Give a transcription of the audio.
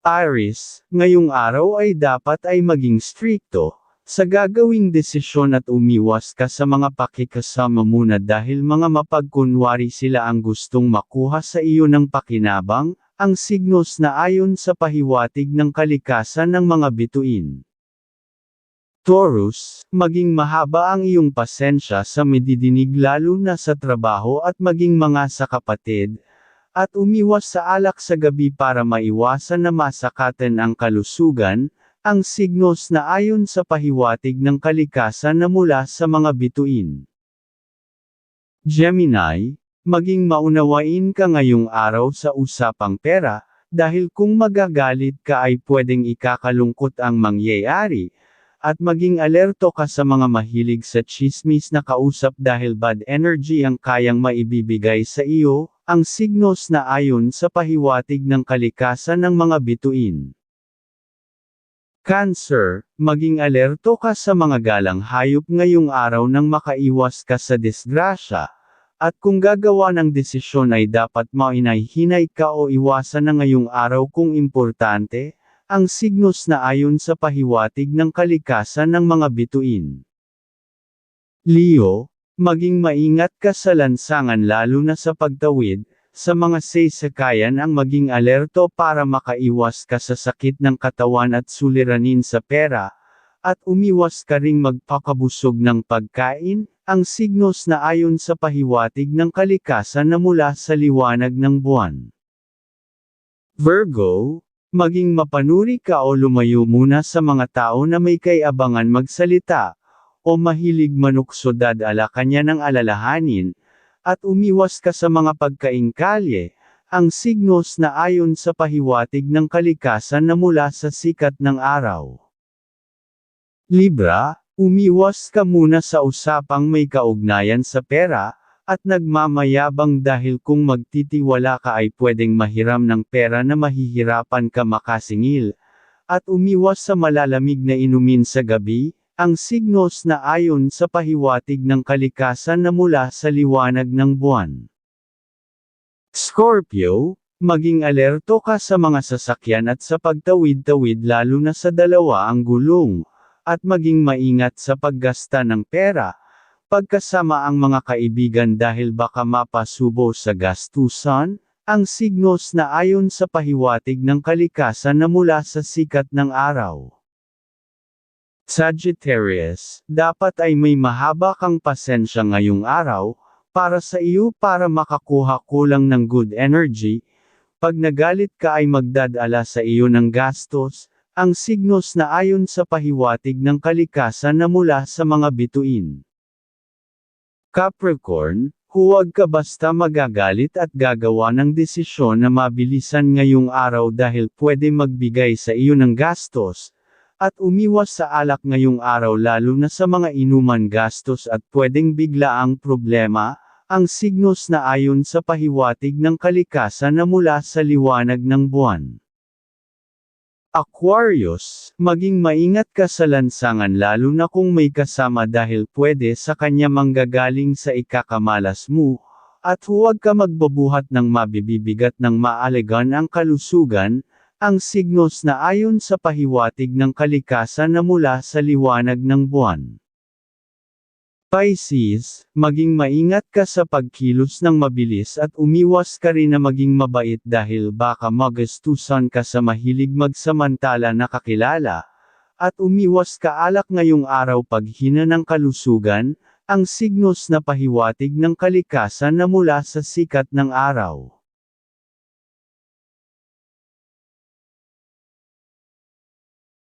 Aries, ngayong araw ay dapat ay maging strikto, sa gagawing desisyon at umiwas ka sa mga pakikasama muna dahil mga mapagkunwari sila ang gustong makuha sa iyo ng pakinabang, ang signos na ayon sa pahiwatig ng kalikasan ng mga bituin. Taurus, maging mahaba ang iyong pasensya sa medidinig lalo na sa trabaho at maging mga sa kapatid, at umiwas sa alak sa gabi para maiwasan na masakatan ang kalusugan, ang signos na ayon sa pahiwatig ng kalikasan na mula sa mga bituin. Gemini, maging maunawain ka ngayong araw sa usapang pera, dahil kung magagalit ka ay pwedeng ikakalungkot ang mangyayari, at maging alerto ka sa mga mahilig sa chismis na kausap dahil bad energy ang kayang maibibigay sa iyo, ang signos na ayon sa pahiwatig ng kalikasan ng mga bituin. Cancer, maging alerto ka sa mga galang hayop ngayong araw nang makaiwas ka sa disgrasya, at kung gagawa ng desisyon ay dapat mainay-hinay ka o iwasan na ngayong araw kung importante, ang signos na ayon sa pahiwatig ng kalikasan ng mga bituin. Leo, Maging maingat ka sa lansangan lalo na sa pagtawid, sa mga saysakayan ang maging alerto para makaiwas ka sa sakit ng katawan at suliranin sa pera, at umiwas ka ring magpakabusog ng pagkain, ang signos na ayon sa pahiwatig ng kalikasan na mula sa liwanag ng buwan. Virgo, maging mapanuri ka o lumayo muna sa mga tao na may kayabangan magsalita, o mahilig manukso dadala kanya ng alalahanin, at umiwas ka sa mga pagkaingkalye, ang signos na ayon sa pahiwatig ng kalikasan na mula sa sikat ng araw. Libra, umiwas ka muna sa usapang may kaugnayan sa pera, at nagmamayabang dahil kung magtitiwala ka ay pwedeng mahiram ng pera na mahihirapan ka makasingil, at umiwas sa malalamig na inumin sa gabi, ang signos na ayon sa pahiwatig ng kalikasan na mula sa liwanag ng buwan. Scorpio, maging alerto ka sa mga sasakyan at sa pagtawid-tawid lalo na sa dalawa ang gulong, at maging maingat sa paggasta ng pera, pagkasama ang mga kaibigan dahil baka mapasubo sa gastusan, ang signos na ayon sa pahiwatig ng kalikasan na mula sa sikat ng araw. Sagittarius, dapat ay may mahaba kang pasensya ngayong araw, para sa iyo para makakuha kulang ng good energy, pag nagalit ka ay magdadala sa iyo ng gastos, ang signos na ayon sa pahiwatig ng kalikasan na mula sa mga bituin. Capricorn, huwag ka basta magagalit at gagawa ng desisyon na mabilisan ngayong araw dahil pwede magbigay sa iyo ng gastos, at umiwas sa alak ngayong araw lalo na sa mga inuman gastos at pwedeng bigla ang problema, ang signos na ayon sa pahiwatig ng kalikasan na mula sa liwanag ng buwan. Aquarius, maging maingat ka sa lansangan lalo na kung may kasama dahil pwede sa kanya manggagaling sa ikakamalas mo, at huwag ka magbabuhat ng mabibibigat ng maalegan ang kalusugan, ang signos na ayon sa pahiwatig ng kalikasan na mula sa liwanag ng buwan. Pisces, maging maingat ka sa pagkilos ng mabilis at umiwas ka rin na maging mabait dahil baka magastusan ka sa mahilig magsamantala na kakilala, at umiwas ka alak ngayong araw paghina ng kalusugan, ang signos na pahiwatig ng kalikasan na mula sa sikat ng araw.